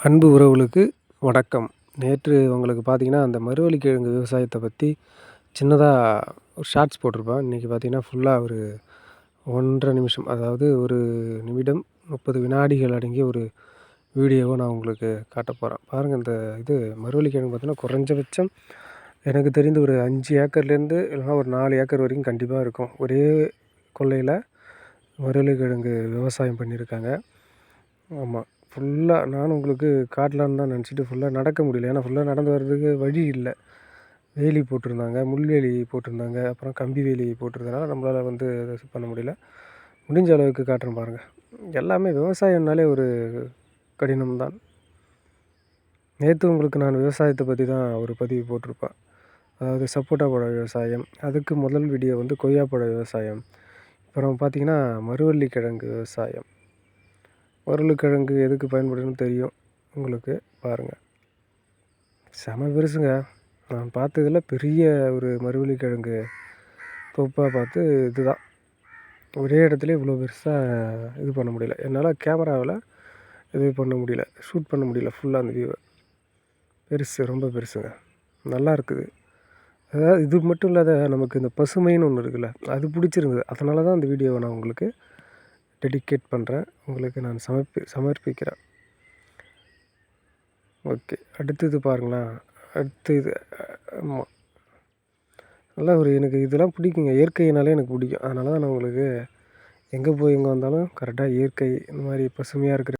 அன்பு உறவுகளுக்கு வணக்கம். நேற்று உங்களுக்கு பார்த்தீங்கன்னா அந்த மரவள்ளிக்கிழங்கு விவசாயத்தை பற்றி சின்னதாக ஒரு ஷார்ட்ஸ் போட்டிருப்பேன். இன்றைக்கி பார்த்தீங்கன்னா ஃபுல்லாக ஒரு ஒன்றரை நிமிஷம் அதாவது ஒரு நிமிடம் முப்பது வினாடிகள் அடங்கிய ஒரு வீடியோவை நான் உங்களுக்கு காட்ட போகிறேன் பாருங்கள் இந்த இது மரவள்ளிக்கிழங்கு பார்த்தீங்கன்னா குறைஞ்சபட்சம் எனக்கு தெரிந்து ஒரு அஞ்சு ஏக்கர்லேருந்து இல்லைனா ஒரு நாலு ஏக்கர் வரைக்கும் கண்டிப்பாக இருக்கும். ஒரே கொள்ளையில் மரவள்ளிக்கிழங்கு விவசாயம் பண்ணியிருக்காங்க. ஆமாம் ஃபுல்லாக நானும் உங்களுக்கு காட்டலான்னு தான் நினச்சிட்டு ஃபுல்லாக நடக்க முடியல. ஏன்னா ஃபுல்லாக நடந்து வர்றதுக்கு வழி இல்லை. வேலி போட்டிருந்தாங்க முள்வேலி போட்டிருந்தாங்க அப்புறம் கம்பி வேலி போட்டிருந்தனால நம்மளால் வந்து அதை பண்ண முடியல. முடிஞ்ச அளவுக்கு காட்டுறேன் பாருங்கள் எல்லாமே விவசாயம்னாலே ஒரு கடினம் தான். நேற்று உங்களுக்கு நான் விவசாயத்தை பற்றி தான் ஒரு பதிவு போட்டிருப்பேன். அதாவது சப்போட்டா பழ விவசாயம் அதுக்கு முதல் வீடியோ வந்து கொய்யாப்பழ விவசாயம். அப்புறம் பார்த்திங்கன்னா மருவள்ளி கிழங்கு விவசாயம். உருளைக்கிழங்கு எதுக்கு பயன்படுதுன்னு தெரியும். உங்களுக்கு பாருங்கள் செம பெருசுங்க நான் பார்த்ததில் பெரிய ஒரு மருவள்ளிக்கிழங்கு தொப்பாக பார்த்து இதுதான். ஒரே இடத்துல இவ்வளோ பெருசாக இது பண்ண முடியல. என்னால் கேமராவில் இது பண்ண முடியல. ஷூட் பண்ண முடியல ஃபுல்லாக அந்த வியூவை பெருசு ரொம்ப பெருசுங்க. நல்லா இருக்குது. அதாவது இது மட்டும் இல்லாத நமக்கு இந்த பசுமைன்னு ஒன்று இருக்குல்ல அது பிடிச்சிருந்தது. அதனால தான் அந்த வீடியோவை நான் உங்களுக்கு டெடிகேட் பண்ணுறேன் உங்களுக்கு நான் சமர்ப்பி சமர்ப்பிக்கிறேன். ஓகே அடுத்தது பாருங்களேன். அடுத்து இது ஆமாம் நல்லா ஒரு எனக்கு இதெல்லாம் பிடிக்குங்க. இயற்கையினாலே எனக்கு பிடிக்கும். அதனால தான் நான் உங்களுக்கு எங்கே போய் எங்கே வந்தாலும் கரெக்டாக இயற்கை இந்த மாதிரி பசுமையாக இருக்கிற